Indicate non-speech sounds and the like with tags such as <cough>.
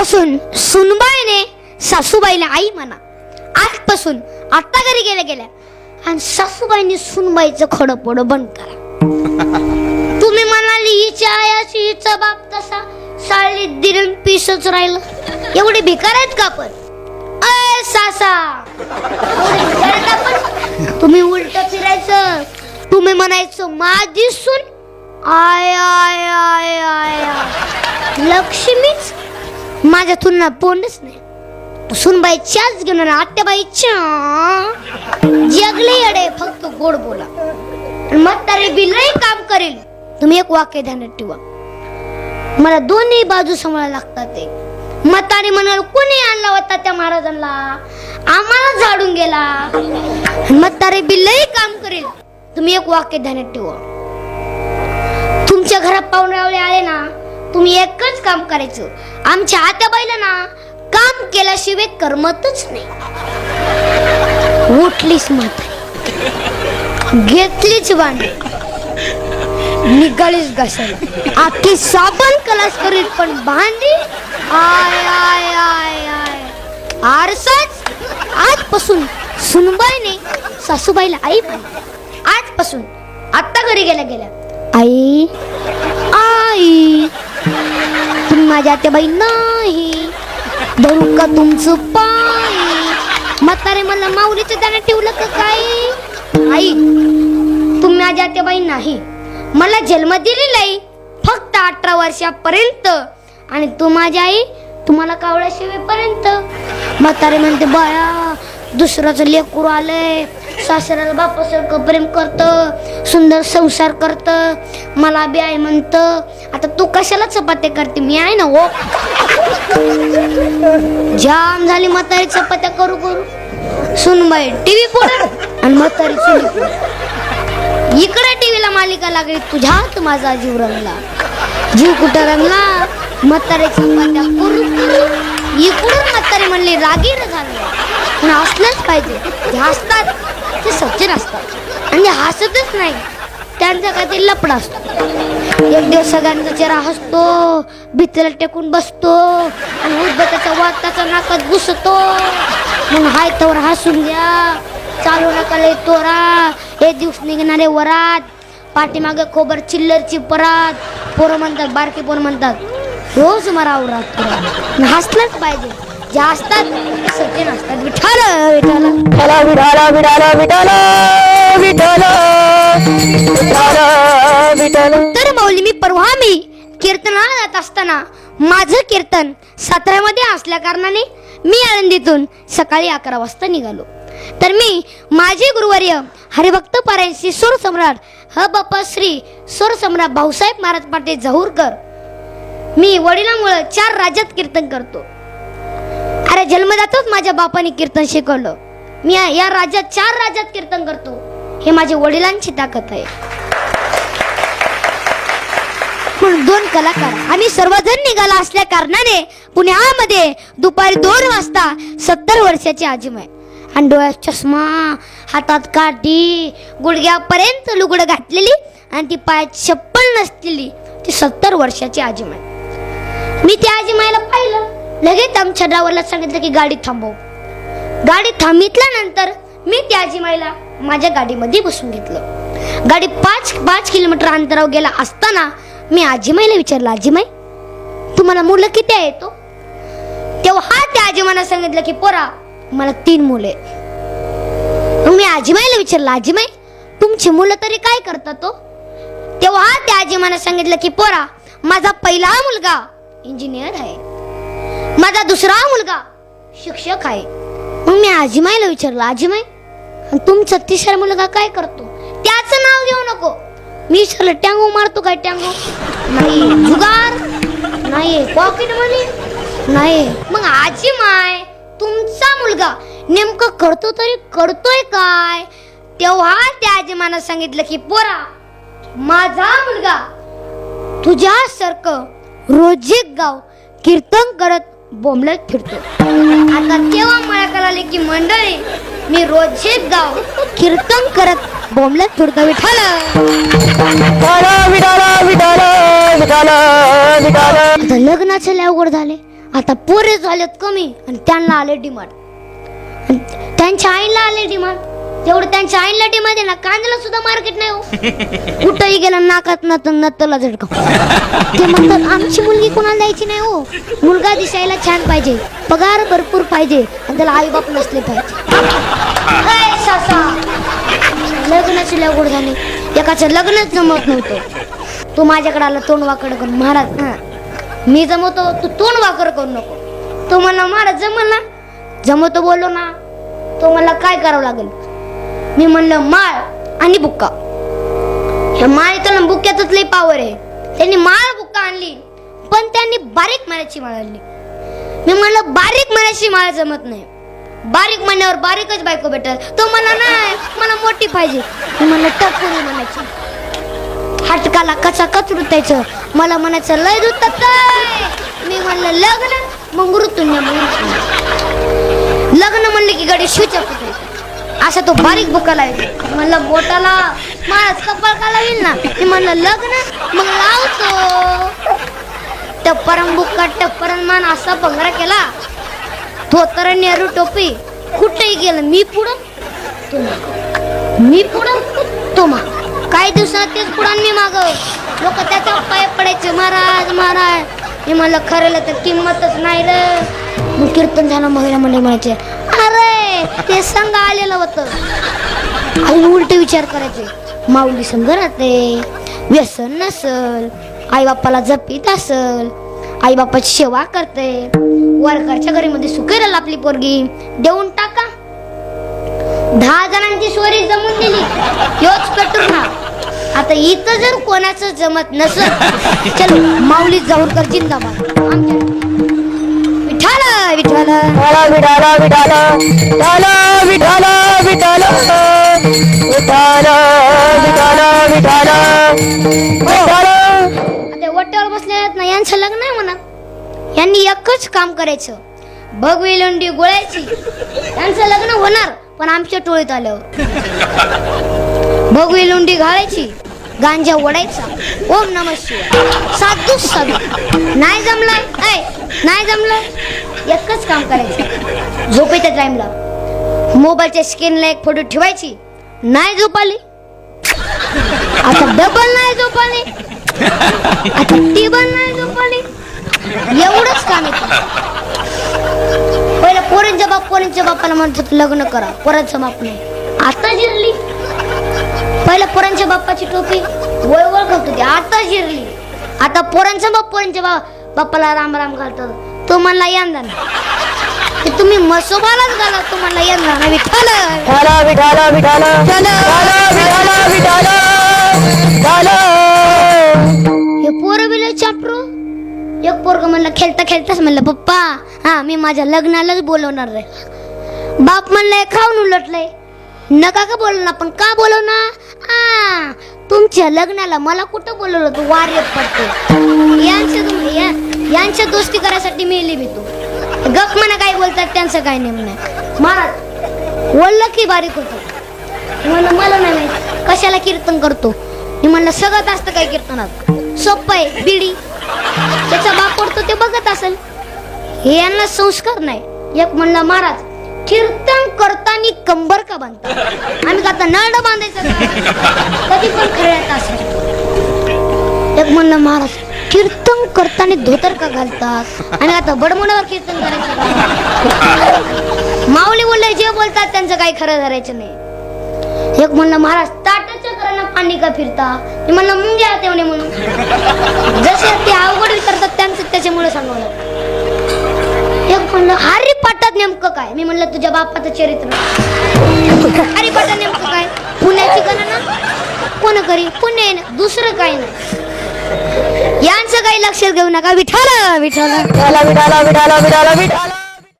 आजपासून सुनबाईने सासूबाईला आई म्हणा आजपासून आता घरी गेल्या गेल्या आणि सासूबाईने सुनबाईचं खडं पोडं बंद करा. <laughs> तुम्ही म्हणाली हिच्या आयाची हिचा बाप तसा साळी दिरण पीसच राहिलं. एवढे भिकार आहेत का आपण? अय सासा. एवढे भिकार आहेत आपण? तुम्ही उलट फिरायचं. तुम्ही म्हणायचं माझी सून. आय आय आय आय आय. लक्ष्मीच माझ्या तुलना पोंडच नाही. सुनबाईच्याच घेऊन आणि आत्याबाईच्या जगले अडे फक्त गोड बोला. आणि म्हातारे बिलही काम करेल. तुम्ही एक वाक्य ध्यानात ठेवा. मला दोन्ही बाजू सांभाळायला लागतात ते. म्हातारे म्हणाल कोणी आणला होता त्या महाराजांना? आम्हाला झाडून गेला. मतारे म्हातारे बिलही काम करेल. तुम्ही एक वाक्य ध्यानात ठेवा. तुमच्या घरात पाहुणे आले ना तुम्ही एकच काम करायचं. आमच्या आत्याबाईला ना काम केल्याशिवाय करमतच नाही. उठलीच म्हातारी. घेतलीच वाणी. निघालीच घासायला आखी साबण कलास करीत पण भांडी आय आय आय आय. आरसाच आजपासून सुनबाईने सासूबाईला आई म्हणली आजपासून आत्ता घरी गेल्या गेल्या. आई आई. तुम्ही माझ्या त्या बाई नाही. धरू का तुमचं पाय म्हातारे मला माऊलीच्या दाण्यात ठेवलं का काय? आई तुम्ही माझ्या त्या बाई नाही. मला जन्म दिलेला आहे फक्त अठरा वर्षापर्यंत. आणि तू माझी आई तुम्हाला कावळ्या शिवेपर्यंत. म्हातारे म्हणते बाळा दुसऱ्याचं लेकरू आलंय. सासऱ्याला बापासारखं प्रेम करतं सुंदर संसार करतं. मला बी आहे म्हणत आता तू कशाला चपात्या करते? मी आहे ना हो. जाम झाली म्हातारी चपात्या करू करू. सुनबाई टीव्ही पुढे. आणि म्हातारी चुली इकडे. टीव्हीला मालिका लागली तुझ्यात माझा जीव रंगला. जीव कुठं रंगला? म्हातारे चपात्या करू करू. इकडून म्हातारी म्हणले रागीर झाले. पण असलंच पाहिजे. जे हसतात ते सज्जन असतात. आणि हसतच नाही. त्यांचा काय ते लपडा असतो. एक दिवस सगळ्यांचा चेहरा हसतो भीतीला टेकून बसतो आणि उद्बताचा वाद त्याचा नाकात घुसतो. मग हाय तवर हसून घ्या चालू नका लय तोरा हे दिवस निघणारे वरात. पाठीमागे खोबर चिल्लरची परात. पोरं म्हणतात बारके पोरं म्हणतात रोज मराव रात हसलंच पाहिजे. जे असतात ते सज्जन असतात विठाल विठाल विठाला विठाला विठाला विठाला विठाला विठाला विठाला तर मौली मी परवा मी कीर्तनाला जात असताना माझं कीर्तन साताऱ्यामध्ये असल्या कारणाने मी आळंदीतून सकाळी अकरा वाजता निघालो. तर मी माझे गुरुवर्य हरिभक्त पारायणशी सुर सम्राट ह बाप्पा श्री सुर सम्राट भाऊसाहेब महाराज पाटील जहूरकर मी वडिलांमुळे चार राज्यात कीर्तन करतो. माझ्या जन्मदातच माझ्या बापाने कीर्तन शिकवलं. मी या- राज्यात चार राज्यात कीर्तन करतो. हे माझ्या वडिलांची ताकद आहे. म्हणून दोन कलाकार आम्ही सर्वजण निघाला असल्या कारणाने पुण्यामध्ये दुपारी दोन वाजता सत्तर वर्षाची आजीमाय आणि डोळ्यात चष्मा हातात काठी गुडघ्यापर्यंत लुगडं घातलेली आणि ती पायात चप्पल नसलेली ती सत्तर वर्षाची आजीमाय मी त्या आजीमायला पाहिलं. लगेच आमच्या ड्रायव्हरला सांगितलं की गाडी थांबव. गाडी थांबितल्यानंतर मी त्या आजीमाईला माझ्या गाडीमध्ये बसून घेतलं. गाडी पाच पाच किलोमीटर अंतरावर गेला असताना मी आजीमाईला विचारलं आजीमाई तुम्हाला मुलं किती आहे तो? तेव्हा त्या आजीमाईला सांगितलं की पोरा मला तीन मुले आहेत. मग मी आजीमाईला विचारलं आजीमाई तुमची मुलं तरी काय करतात तो? तेव्हा त्या आजीमानं सांगितलं की पोरा माझा पहिला मुलगा इंजिनियर आहे. माझा दुसरा मुलगा. शिक्षक आहे. मग मी आजीमाईला विचारलं आजीमाई तुमचा तिसरा मुलगा काय करतो? त्याचं नाव घेऊ नको. मी विचारलं टँगो मारतो काय टँगो? नाही जुगार. नाही पॉकेट मनी नाही. मग आजी माय तुमचा मुलगा नेमकं करतो तरी करतोय काय? तेव्हा त्या आजीमानं सांगितलं की पोरा माझा मुलगा तुझ्यासारखं रोज गाव कीर्तन करत बोंबलत फिरतो. आता तेव्हा मला कळाले की मंडळी मी रोज एक गाव कीर्तन करत बोंबलत फिरतो विठाल आता लग्नाचे लय अवघड झाले. आता पोरे झालेत कमी आणि त्यांना आले डिमांड त्यांच्या आईला आले डिमांड तेवढं त्यांच्या आईला डिमांड आहे ना कांद्याला सुद्धा मार्केट नाही हो. कुठंही गेला नाकात नत नत्तला झटका. ते म्हणतात आमची मुलगी कोणाला द्यायची नाही हो. मुलगा दिसायला छान पाहिजे पगार भरपूर पाहिजे आणि त्याला आई बाप नसले पाहिजे. अय, सासा. लग्नाची लगोड झाली. एकाचं लग्नच जमत नव्हतं. तू माझ्याकडे आला तोंड वाकड करून महाराज हा. मी जमवतो तू तोंड वाकड करू नको. तो म्हणला महाराज जमल ना. जमवतो बोललो ना तो मला काय करावं लागेल? मी म्हणलं माळ आणि बुक्का. ह्या माळीचं ना बुक्क्यातच लई पावर आहे. त्यांनी माळ बुक्का आणली पण त्यांनी बारीक माळ्याची माळ आणली. मी म्हणलं बारीक माळ्याची माळ जमत नाही. बारीक म्हणण्यावर बारीकच बायको भेटत तो मला नाही मला मोठी पाहिजे. मी म्हणलं टपोरी म्हणायची हटकाला कसा कचरुतायचं मला म्हणायचं लय रुतात मी म्हणलं लग्न? मग ऋतुन्य लग्न म्हणलं की गडी शिवच्या अशा असा तो बारीक बुका लावायचा म्हणलं बोटाला माळच कपाळ का लावील ना? मी म्हणलं लग्न? मग लावतो. टप्परन बुक्का टप्परन मान असा पंगरा केला. धोतर नेहरू टोपी कुठेही गेलं मी पुढं तो मी पुढं तो माग. काही दिवसात तेच पुढं मी माग. लोक त्याच्या पाय पडायचे महाराज महाराज. हे म्हणलं खरं तर किंमतच नाही रे. मग कीर्तन झालं महिला मंडळ म्हणायचे ते संघ आलेलं होतं. आई उलट विचार करायचे. माऊली संघ राहते व्यसन नसल आई बापाला जपीत असल आई बापाची सेवा करते. वरकरच्या घरी मध्ये सुखेल आपली पोरगी. देऊन टाका. दहा जणांची सोरी जमून दिली योच पेटून आता इथं जर कोणाचं जमत नसल चल माऊली जाऊरकर जिंदाबाद. आमच्या विठाला विठाला विठाला विठाला विठाला विठाला विठाला विठाला विठाला विठाला विठाला आता वट्यावर बसले आहेत ना यांचं लग्न आहे म्हणा. यांनी एकच काम करायचं. भगवी लोंडी गोळायची. यांचं लग्न होणार पण आमच्या टोळीत आल्यावर. भगवी लोंडी घालायची गांजा ओढायचा ओम नम शिवाय. साधू साधू नाही जमलं? ऐ नाही जमलं? एकच काम करायचं. झोपेच्या टाइमला मोबाईलच्या स्क्रीनला एक फोटो ठेवायची. नाही झोप आली आता डबल नाही झोप आली आता टेबल नाही झोपली. एवढंच काम येतं पहिलं पोरींच्या बाप पोरींच्या बापाला म्हणत लग्न करा. पोरांचं बाप नाही. आता जिरली. पहिल्या पोरांच्या बाप्पाची टोपी वळवळ करत होती. आता जिरली. आता पोरांचा बाप पोरांच्या बाप बाप्पाला राम राम घालतात. तो म्हणला यंदा ते तुम्ही मसोबालाच घाला तो म्हणला यंदा विठ्ठल! विठाला विठाला विठाला विठाला विठाला विठाला हे पोरं बिल चापरू. एक पोरग म्हणलं खेळता खेळताच म्हणलं पप्पा हा मी माझ्या लग्नालाच बोलवणार रे बाप म्हणलंय खाऊन उलटलंय. नका का बोलवणार पण का बोलो ना? आ तुमच्या लग्नाला मला कुठं बोलवलं तू? वार्य पडते. यांच्या या- यांच्या दोस्ती करायसाठी मेली मी तू. गप म्हणा काय बोलतात त्यांचं काय नेम नाही महाराज बोललं की बारीक होतं. म्हणलं मला नाही माहीत. कशाला कीर्तन करतो? मी म्हणलं सगळं असतं काय कीर्तनात? सोपं आहे बिडी. त्याचा बाप पडतो ते बघत असेल. यांना संस्कार नाही. एक म्हणलं महाराज कीर्तन करताना कंबर का बांधता? आम्ही का नळ बांधायचं कधी पण खऱ्यात असेल. एक म्हणलं महाराज कीर्तन करताना धोतर का घालतात? आणि आता बडमोडावर कीर्तन करायचं माऊली बोलले जे बोलतात त्यांचं काही खरं धरायचं नाही. एक म्हणलं महाराज ताटाच्या करांना पाणी का फिरता? मी म्हणलं मुंग्या तेवढे म्हणून. जसे ते अवघड विचारतात त्यांचं त्याच्यामुळे सांगवलं एक म्हणलं अरे नेमकं काय? मी म्हणलं तुझ्या बापाचं चरित्र. अरे पाठात नेमकं काय? पुण्याची गणना? कोण करी? पुणे ना, दुसरं काय नाही. यांचं काही लक्षात घेऊ नका. विठाला विठाला विठाला विठाला विठाला विठाला विठाला